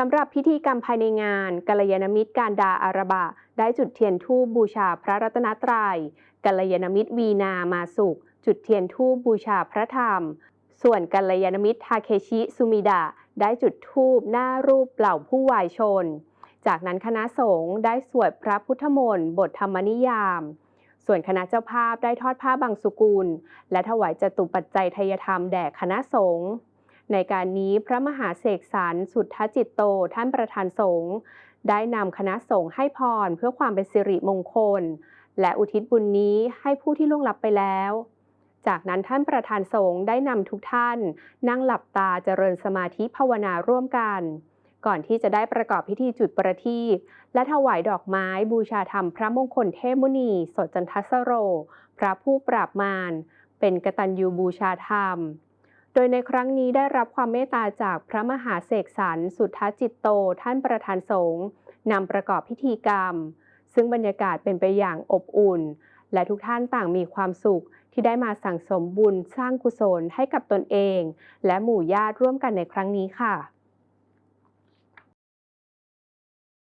สำหรับพิธีกรรมภายในงานกัลยาณมิตรการดาอาระบะ ได้จุดเทียนธูปบูชาพระรัตนตรัยกัลยาณมิตรวีนามาสุข จุดเทียนธูปบูชาพระธรรม ส่วนกัลยาณมิตรทาเคชิซุมิดะ ได้จุดธูปหน้ารูปเหล่าผู้วายชน จากนั้นคณะสงฆ์ได้สวดพระพุทธมนต์บทธรรมนิยาม ส่วนคณะเจ้าภาพได้ทอดผ้าบางสุกุล และถวายจตุปัจจัยทยธรรมแด่คณะสงฆ์ ในการนี้พระมหาเสกสรรสุทธจิตโตท่านประธานสงฆ์ได้นำคณะสงฆ์ให้พรเพื่อความเป็นสิริมงคล และอุทิศบุญนี้ให้ผู้ที่ล่วงลับไปแล้ว จากนั้นท่านประธานสงฆ์ได้นำทุกท่าน นั่งหลับตาเจริญสมาธิภาวนาร่วมกัน ก่อนที่จะได้ประกอบพิธีจุดประทีปและถวายดอกไม้บูชาธรรมพระมงคลเทมุนี สดจันทสโร พระผู้ปราบมารเป็นกตัญญูบูชาธรรม ดยในครั้งนี้ได้รับความเมตตาจากพระมหาเสกสรรสุทธจิตโตท่านประธานสงฆ์นำประกอบพิธีกรรม ซึ่งบรรยากาศเป็นไปอย่างอบอุ่น และทุกท่านต่างมีความสุขที่ได้มาสั่งสมบุญสร้างกุศลให้กับตนเอง และหมู่ญาติร่วมกันในครั้งนี้ค่ะ